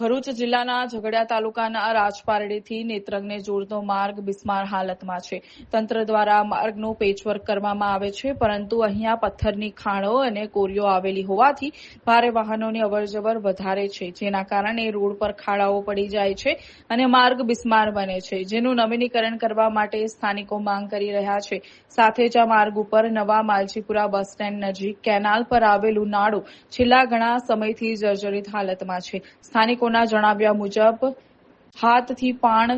ભરૂચ જિલ્લાના ઝઘડિયા તાલુકાના રાજપારડીથી નેત્રંગને જોડતો માર્ગ બિસ્માર હાલતમાં છે. તંત્ર દ્વારા માર્ગનું પેચવર્ક કરવામાં આવે છે, પરંતુ અહીંયા પથ્થરની ખાણો અને કોરીઓ આવેલી હોવાથી ભારે વાહનોની અવરજવર વધારે છે, જેના કારણે રોડ પર ખાડાઓ પડી જાય છે અને માર્ગ બિસ્માર બને છે. જેનું નવીનીકરણ કરવા માટે સ્થાનિકો માંગ કરી રહ્યા છે. સાથે જ આ માર્ગ ઉપર નવા માલજીપુરા બસ સ્ટેન્ડ નજીક કેનાલ પર આવેલું નાળું છેલ્લા ઘણા સમયથી જર્જરિત હાલતમાં છે. સ્થાનિકોના જણાવ્યા મુજબ હાથથી પાણ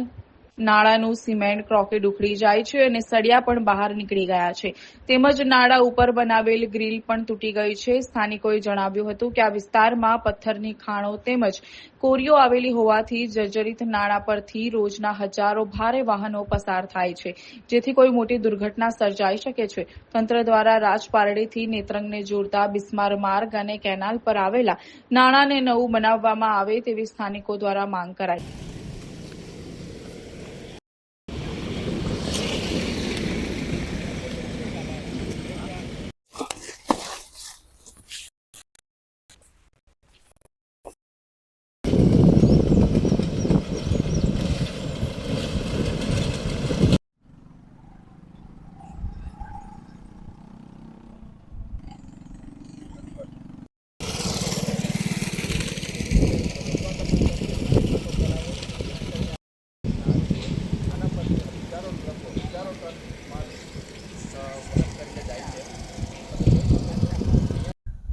નાળાનું સિમેન્ટ ક્રોકેડ ઉખડી જાય છે અને સળિયા પણ બહાર નીકળી ગયા છે. તેમજ નાળા ઉપર બનાવેલ ગ્રીલ પણ તૂટી ગઈ છે. સ્થાનિકોએ જણાવ્યું હતું કે આ વિસ્તારમાં પથ્થરની ખાણો તેમજ કોરીઓ આવેલી હોવાથી જર્જરિત નાળા પરથી રોજના હજારો ભારે વાહનો પસાર થાય છે. જેથી કોઈ મોટી દુર્ઘટના સર્જાઈ શકે છે. તંત્ર દ્વારા રાજપારડીથી નેત્રંગને જોડતા બિસ્માર માર્ગ અને કેનાલ પર આવેલા નાણાંને નવું બનાવવામાં આવે તેવી સ્થાનિકો દ્વારા માંગ કરાઈ.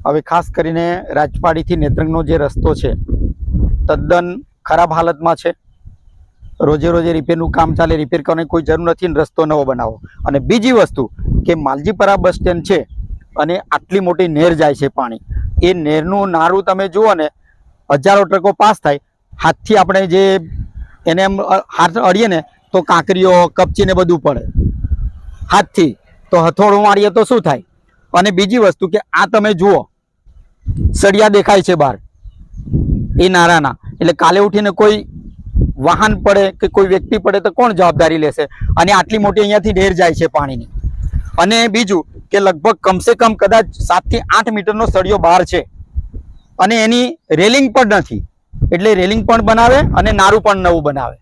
હવે ખાસ કરીને રાજપાડીથી નેત્રંગનો જે રસ્તો છે, તદ્દન ખરાબ હાલતમાં છે. રોજે રોજે રિપેરનું કામ ચાલે, રિપેર કરવાની કોઈ જરૂર નથી રસ્તો નવો બનાવો. અને બીજી વસ્તુ કે માલજીપરા બસ સ્ટેન્ડ છે અને આટલી મોટી નહેર જાય છે પાણી. એ નહેરનું નારું તમે જુઓ ને, હજારો ટ્રકો પાસ થાય. હાથથી આપણે જે એને એમ હાથ અડીએ ને, તો કાંકરીઓ, કપચી ને બધું પડે. હાથથી. તો હથોડું મારીએ તો શું થાય? અને બીજી વસ્તુ કે આ તમે જુઓ સળિયા દેખાય છે બહાર. એ નારાના. એટલે કાલે ઉઠીને કોઈ વાહન પડે કે કોઈ વ્યક્તિ પડે તો કોણ જવાબદારી લેશે? અને આટલી મોટી અહીંયાથી ઢેર જાય છે પાણીની. અને બીજું કે લગભગ કમસે કમ કદાચ સાતથી આઠ મીટરનો સળિયો બહાર છે. અને એની રેલિંગ પણ નથી. એટલે રેલિંગ પણ બનાવે અને નારું પણ નવું બનાવે.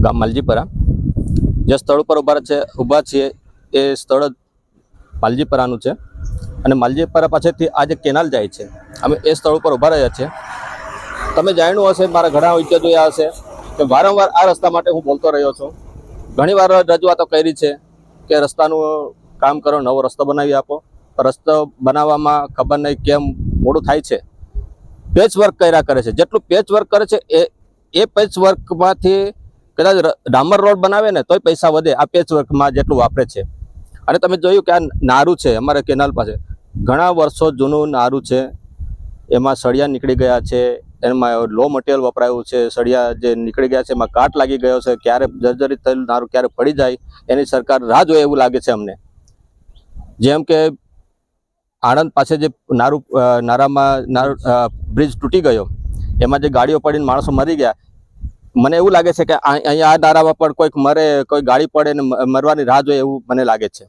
ગામ માલજીપરા. જે સ્થળ ઉપર ઊભા છે, ઊભા છીએ, એ સ્થળ માલજીપરાનું છે. અને માલજીપરા પાસેથી આ જે કેનાલ જાય છે, અમે એ સ્થળ ઉપર ઊભા રહ્યા છીએ. તમે જાણ્યું હશે, મારા ઘણા વિચાર જોયા હશે, કે વારંવાર આ રસ્તા માટે હું બોલતો રહ્યો છું. ઘણીવાર રજૂઆતો કરી છે કે રસ્તાનું કામ કરો, નવો રસ્તો બનાવી આપો. રસ્તો બનાવવામાં ખબર નહીં કેમ મોડું થાય છે. પેચ વર્ક કર્યા કરે છે. જેટલું પેચ વર્ક કરે છે, એ એ પેચ વર્કમાંથી કદાચ ડામર રોડ બનાવે ને તોય પૈસા વધે આ પેચ વર્કમાં જેટલું વાપરે છે. અને તમે જોયું કે આ નારું છે અમારે કેનાલ પાસે. ઘણા વર્ષો જૂનું નારું છે. એમાં સળિયા નીકળી ગયા છે. એમાં લો મટીરિયલ વપરાયું છે. સળિયા જે નીકળી ગયા છે, એમાં કાટ લાગી ગયો છે. ક્યારે જર્જરિત થયેલું નારું ક્યારે પડી જાય, એની સરકાર રાહ જોઈએ એવું લાગે છે અમને. જેમ કે આણંદ પાસે જે નારું નારામાં નારું બ્રિજ તૂટી ગયો. એમાં જે ગાડીઓ પડીને માણસો મરી ગયા. મને એવું લાગે છે કે અહીંયા આ નારામાં પણ કોઈક મરે, કોઈ ગાડી પડે ને મરવાની રાહ જોઈએ એવું મને લાગે છે.